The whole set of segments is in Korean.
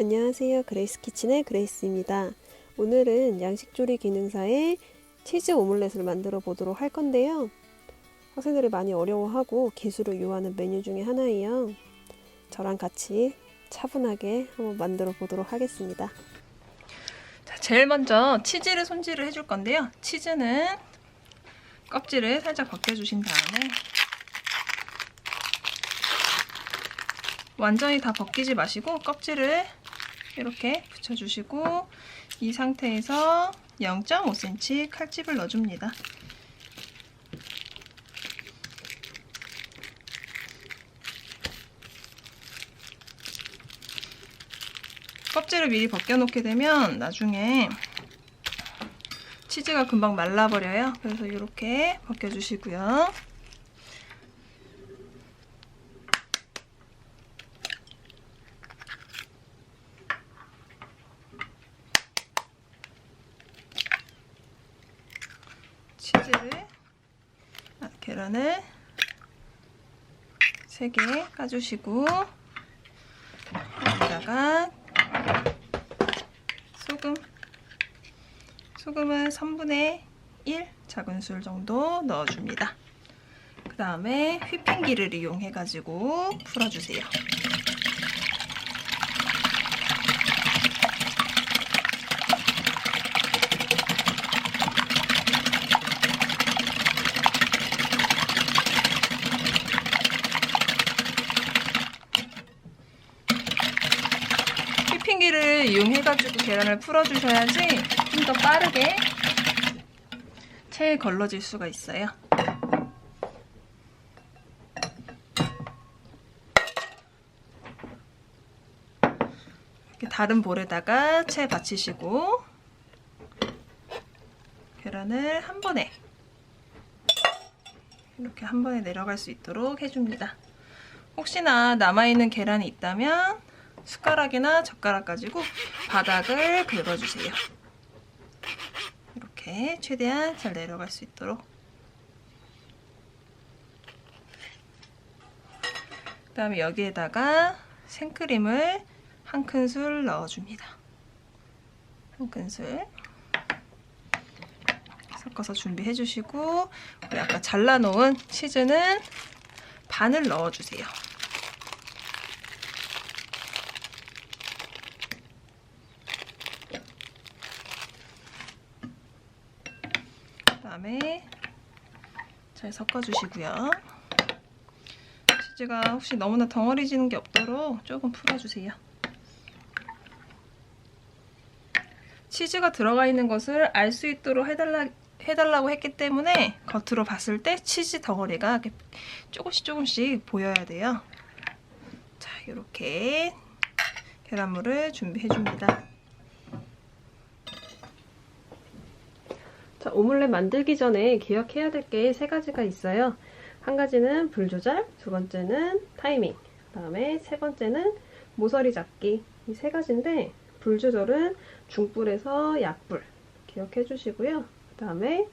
안녕하세요. 그레이스 키친의 그레이스입니다. 오늘은 양식조리 기능사의 치즈 오믈렛을 만들어 보도록 할 건데요. 학생들이 많이 어려워하고 기술을 요하는 메뉴 중에 하나예요. 저랑 같이 차분하게 한번 만들어 보도록 하겠습니다. 자, 제일 먼저 치즈를 손질을 해줄 건데요. 치즈는 껍질을 살짝 벗겨주신 다음에 완전히 다 벗기지 마시고 껍질을 이렇게 붙여주시고 이 상태에서 0.5cm 칼집을 넣어줍니다. 껍질을 미리 벗겨놓게 되면 나중에 치즈가 금방 말라버려요. 그래서 이렇게 벗겨주시고요. 치즈를 아, 계란을 3개 까주시고 여기다가 소금 소금은 3분의 1 작은술 정도 넣어줍니다. 그 다음에 휘핑기를 이용해 가지고 풀어주세요. 휘핑기를 이용해가지고 계란을 풀어주셔야지 좀 더 빠르게 체에 걸러질 수가 있어요. 다른 볼에다가 채 받치시고 계란을 한 번에 이렇게 한 번에 내려갈 수 있도록 해줍니다. 혹시나 남아있는 계란이 있다면 숟가락이나 젓가락 가지고 바닥을 긁어주세요. 이렇게 최대한 잘 내려갈 수 있도록. 그 다음에 여기에다가 생크림을 한 큰술 넣어줍니다. 한 큰술. 섞어서 준비해 주시고 우리 아까 잘라놓은 치즈는 반을 넣어주세요. 다음에 잘 섞어주시고요. 치즈가 혹시 너무나 덩어리지는 게 없도록 조금 풀어주세요. 치즈가 들어가 있는 것을 알 수 있도록 해달라, 해달라고 했기 때문에 겉으로 봤을 때 치즈 덩어리가 조금씩 조금씩 보여야 돼요. 자, 이렇게 계란물을 준비해줍니다. 자, 오믈렛 만들기 전에 기억해야 될 게 세 가지가 있어요. 한 가지는 불 조절, 두 번째는 타이밍, 그 다음에 세 번째는 모서리 잡기. 이 세 가지인데 불 조절은 중불에서 약불 기억해 주시고요. 그 다음에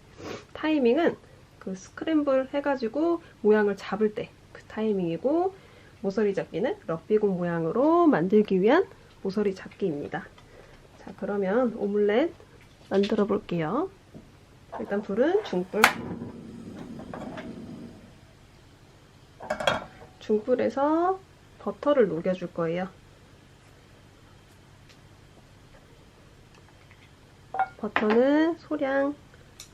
타이밍은 그 스크램블 해가지고 모양을 잡을 때 그 타이밍이고 모서리 잡기는 럭비공 모양으로 만들기 위한 모서리 잡기입니다. 자, 그러면 오믈렛 만들어 볼게요. 일단 불은 중불. 중불에서 버터를 녹여줄 거예요. 버터는 소량,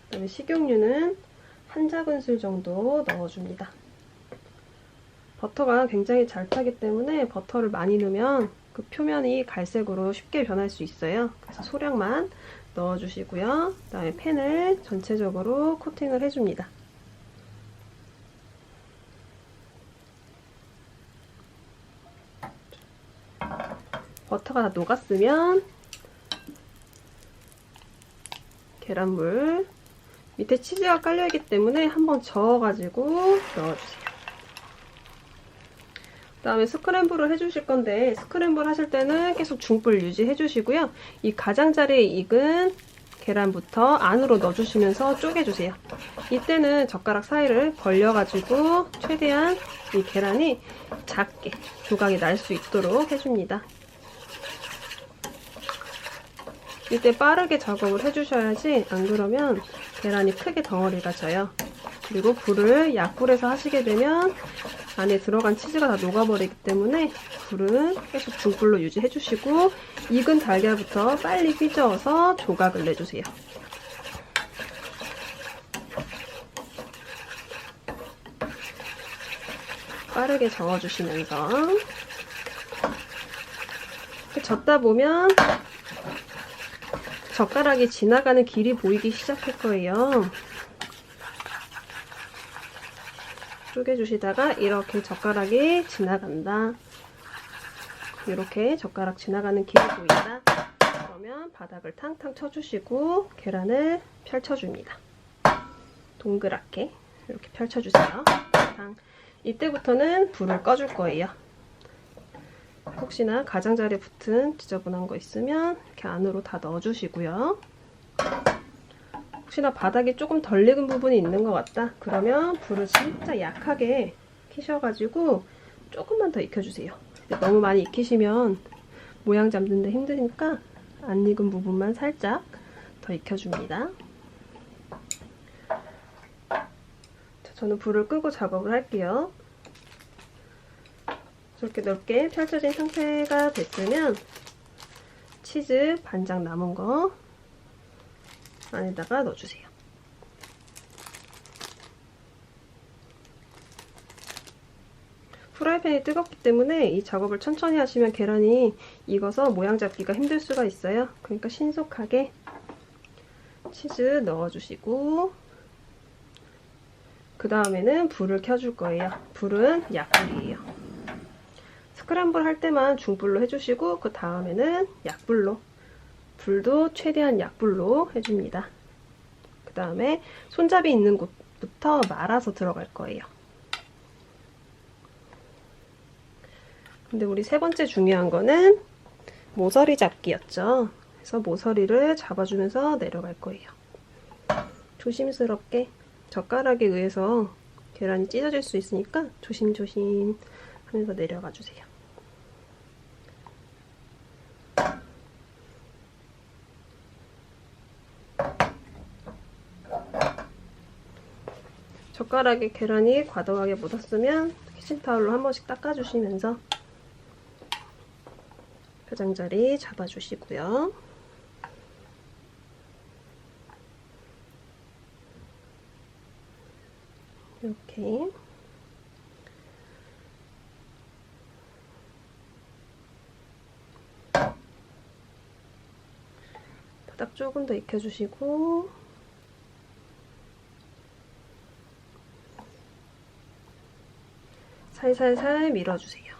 그다음에 식용유는 한 작은술 정도 넣어줍니다. 버터가 굉장히 잘 타기 때문에 버터를 많이 넣으면 그 표면이 갈색으로 쉽게 변할 수 있어요. 그래서 소량만 넣어주시고요. 그 다음에 팬을 전체적으로 코팅을 해줍니다. 버터가 다 녹았으면 계란물 밑에 치즈가 깔려있기 때문에 한번 저어가지고 넣어주세요. 그 다음에 스크램블을 해주실 건데 스크램블 하실 때는 계속 중불 유지해 주시고요. 이 가장자리에 익은 계란부터 안으로 넣어주시면서 쪼개주세요. 이때는 젓가락 사이를 벌려가지고 최대한 이 계란이 작게 조각이 날 수 있도록 해줍니다. 이때 빠르게 작업을 해주셔야지 안 그러면 계란이 크게 덩어리가 져요. 그리고 불을 약불에서 하시게 되면 안에 들어간 치즈가 다 녹아버리기 때문에 불은 계속 중불로 유지해주시고 익은 달걀부터 빨리 휘저어서 조각을 내주세요. 빠르게 저어주시면서 젓다 보면 젓가락이 지나가는 길이 보이기 시작할 거예요. 쪼개주시다가 이렇게 젓가락이 지나간다. 이렇게 젓가락 지나가는 길이 보인다. 그러면 바닥을 탕탕 쳐주시고 계란을 펼쳐줍니다. 동그랗게 이렇게 펼쳐주세요. 탕. 이때부터는 불을 꺼줄 거예요. 혹시나 가장자리에 붙은 지저분한 거 있으면 이렇게 안으로 다 넣어주시고요. 혹시나 바닥이 조금 덜 익은 부분이 있는 것 같다. 그러면 불을 진짜 약하게 키셔가지고 조금만 더 익혀주세요. 너무 많이 익히시면 모양 잡는데 힘드니까 안 익은 부분만 살짝 더 익혀줍니다. 자, 저는 불을 끄고 작업을 할게요. 저렇게 넓게 펼쳐진 상태가 됐으면 치즈 반장 남은 거 안에다가 넣어주세요. 프라이팬이 뜨겁기 때문에 이 작업을 천천히 하시면 계란이 익어서 모양 잡기가 힘들 수가 있어요. 그러니까 신속하게 치즈 넣어주시고 그 다음에는 불을 켜줄 거예요. 불은 약불이에요. 스크램블 할 때만 중불로 해주시고 그 다음에는 약불로 불도 최대한 약불로 해줍니다. 그 다음에 손잡이 있는 곳부터 말아서 들어갈 거예요. 근데 우리 세 번째 중요한 거는 모서리 잡기였죠. 그래서 모서리를 잡아주면서 내려갈 거예요. 조심스럽게 젓가락에 의해서 계란이 찢어질 수 있으니까 조심조심 하면서 내려가 주세요. 젓가락에 계란이 과도하게 묻었으면 키친타올로 한 번씩 닦아주시면서 가장자리 잡아주시고요. 이렇게 바닥 조금 더 익혀주시고 살살살 밀어주세요.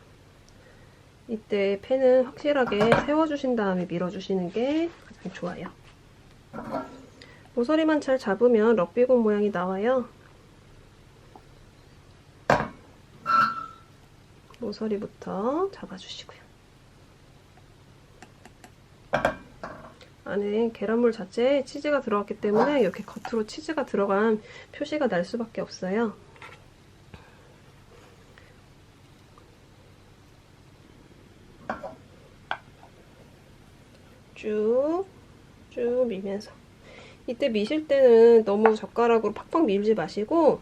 이때 팬은 확실하게 세워주신 다음에 밀어주시는 게 가장 좋아요. 모서리만 잘 잡으면 럭비공 모양이 나와요. 모서리부터 잡아주시고요. 안에 계란물 자체에 치즈가 들어갔기 때문에 이렇게 겉으로 치즈가 들어간 표시가 날 수밖에 없어요. 쭉, 쭉 밀면서. 이때 미실 때는 너무 젓가락으로 팍팍 밀지 마시고,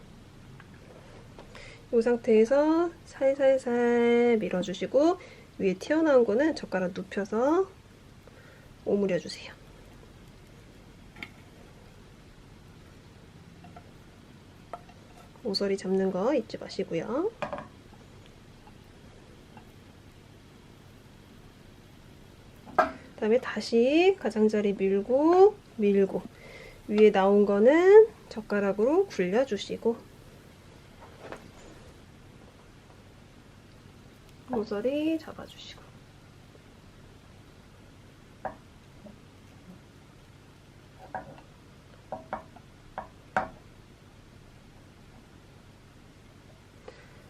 이 상태에서 살살살 밀어주시고, 위에 튀어나온 거는 젓가락 눕혀서 오므려주세요. 모서리 잡는 거 잊지 마시고요. 그 다음에 다시 가장자리 밀고 밀고. 위에 나온 거는 젓가락으로 굴려주시고. 모서리 잡아주시고.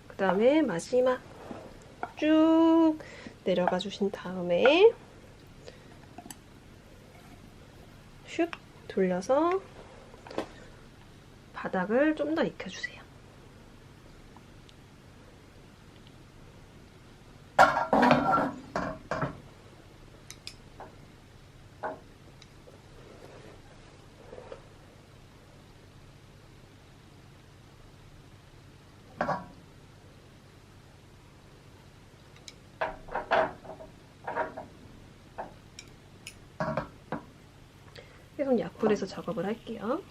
그 다음에 마지막 쭉 내려가 주신 다음에 슉 돌려서 바닥을 좀 더 익혀주세요. 차가운 약불에서 작업을 할게요.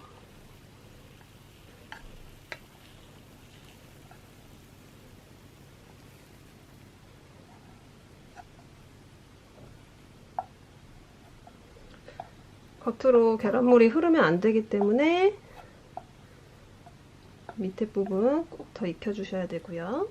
겉으로 계란물이 흐르면 안 되기 때문에 밑에 부분 꼭 더 익혀주셔야 되고요.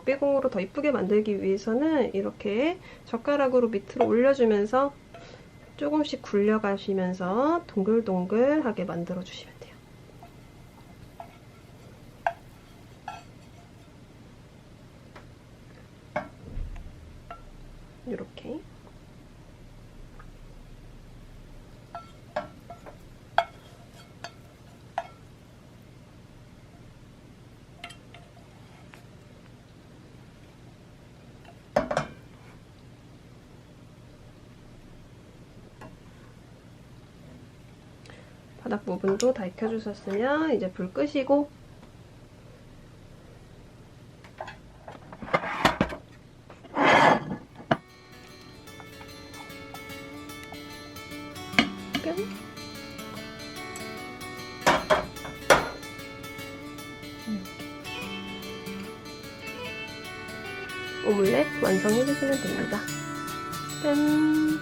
럭비공으로 더 이쁘게 만들기 위해서는 이렇게 젓가락으로 밑으로 올려주면서 조금씩 굴려가시면서 동글동글하게 만들어주시면. 이렇게 바닥 부분도 다 익혀주셨으면 이제 불 끄시고 끝. 오믈렛 완성해주시면 됩니다. 짠!